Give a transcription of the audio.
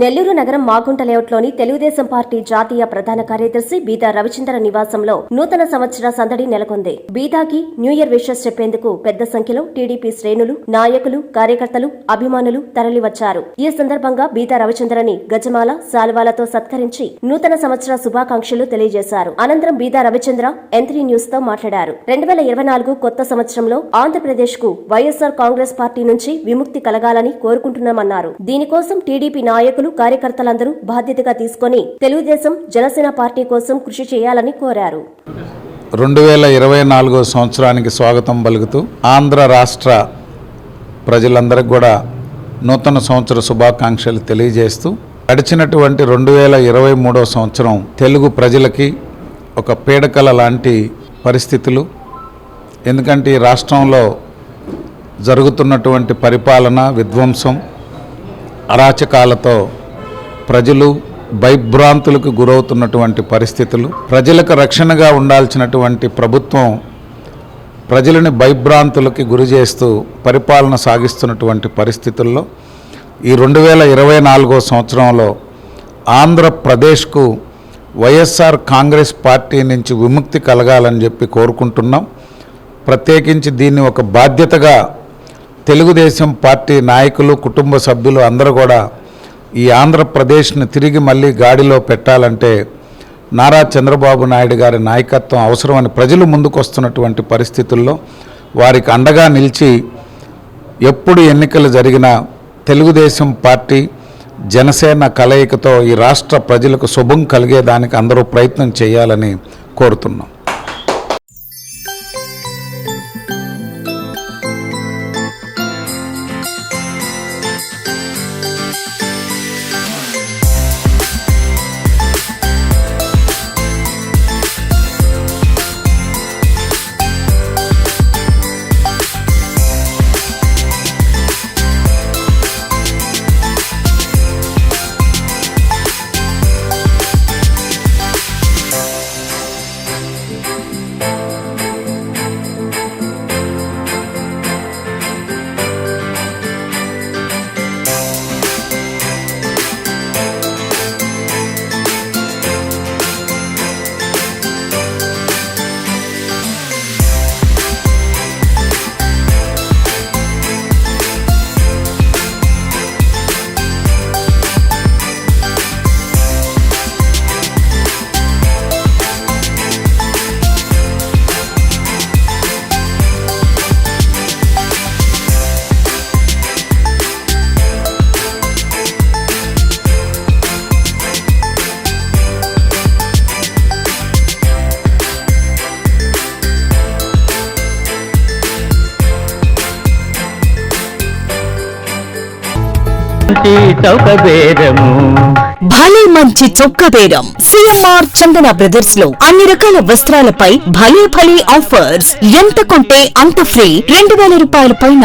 నెల్లూరు నగరం మాగుంట లేఅవుట్లోని తెలుగుదేశం పార్టీ జాతీయ ప్రధాన కార్యదర్శి బీదా రవిచంద్ర నివాసంలో నూతన సంవత్సర సందడి నెలకొంది. బీదాకి న్యూ ఇయర్ విషెస్ చెప్పేందుకు పెద్ద సంఖ్యలో టీడీపీ శ్రేణులు నాయకులు కార్యకర్తలు అభిమానులు తరలివచ్చారు. ఈ సందర్భంగా బీదా రవిచంద్రని గజమాల శాలువాలతో సత్కరించి నూతన సంవత్సర శుభాకాంక్షలు తెలియజేశారు. అనంతరం బీదా రవిచంద్ర ఎంత్రీ న్యూస్తో మాట్లాడారు. రెండు వేల ఇరవై నాలుగు కొత్త సంవత్సరంలో ఆంధ్రప్రదేశ్కు వైఎస్ఆర్ కాంగ్రెస్ పార్టీ నుంచి విముక్తి కలగాలని కోరుకుంటున్నామన్నారు. దీనికోసం టీడీపీ నాయకులు కార్యకర్తలందరూ బాధ్యతగా తీసుకొని తెలుగుదేశం జనసేన పార్టీ కోసం కృషి చేయాలని కోరారు. రెండు వేల ఇరవై నాలుగో సంవత్సరానికి స్వాగతం పలుకుతూ ఆంధ్ర రాష్ట్ర ప్రజలందరికీ కూడా నూతన సంవత్సర శుభాకాంక్షలు తెలియజేస్తూ గడిచినటువంటి రెండు వేల ఇరవై మూడో సంవత్సరం తెలుగు ప్రజలకి ఒక పీడకల లాంటి పరిస్థితులు. ఎందుకంటే ఈ రాష్ట్రంలో జరుగుతున్నటువంటి పరిపాలన విధ్వంసం అరాచకాలతో ప్రజలు భయభ్రాంతులకు గురవుతున్నటువంటి పరిస్థితులు ప్రజలకు రక్షణగా ఉండాల్సినటువంటి ప్రభుత్వం ప్రజలని భయభ్రాంతులకి గురి చేస్తూ పరిపాలన సాగిస్తున్నటువంటి పరిస్థితుల్లో ఈ రెండు వేల ఇరవై నాలుగో సంవత్సరంలో ఆంధ్రప్రదేశ్కు వైఎస్ఆర్ కాంగ్రెస్ పార్టీ నుంచి విముక్తి కలగాలని చెప్పి కోరుకుంటున్నాం. ప్రత్యేకించి దీన్ని ఒక బాధ్యతగా తెలుగుదేశం పార్టీ నాయకులు కుటుంబ సభ్యులు అందరూ కూడా ఈ ఆంధ్రప్రదేశ్ని తిరిగి మళ్ళీ గాడిలో పెట్టాలంటే నారా చంద్రబాబు నాయుడు గారి నాయకత్వం అవసరమని ప్రజలు ముందుకొస్తున్నటువంటి పరిస్థితుల్లో వారికి అండగా నిలిచి ఎప్పుడు ఎన్నికలు జరిగినా తెలుగుదేశం పార్టీ జనసేన కలయికతో ఈ రాష్ట్ర ప్రజలకు శుభం కలిగేదానికి అందరూ ప్రయత్నం చేయాలని కోరుతున్నాం. మంచి చౌక బేరము భలే మంచి చొక్క బేరం సిఎంఆర్ చందన బ్రదర్స్లో అన్ని రకాల వస్త్రాలపై భలే భలే ఆఫర్స్. ఎంత కొంటే అంత ఫ్రీ. రెండు వేల రూపాయల పైన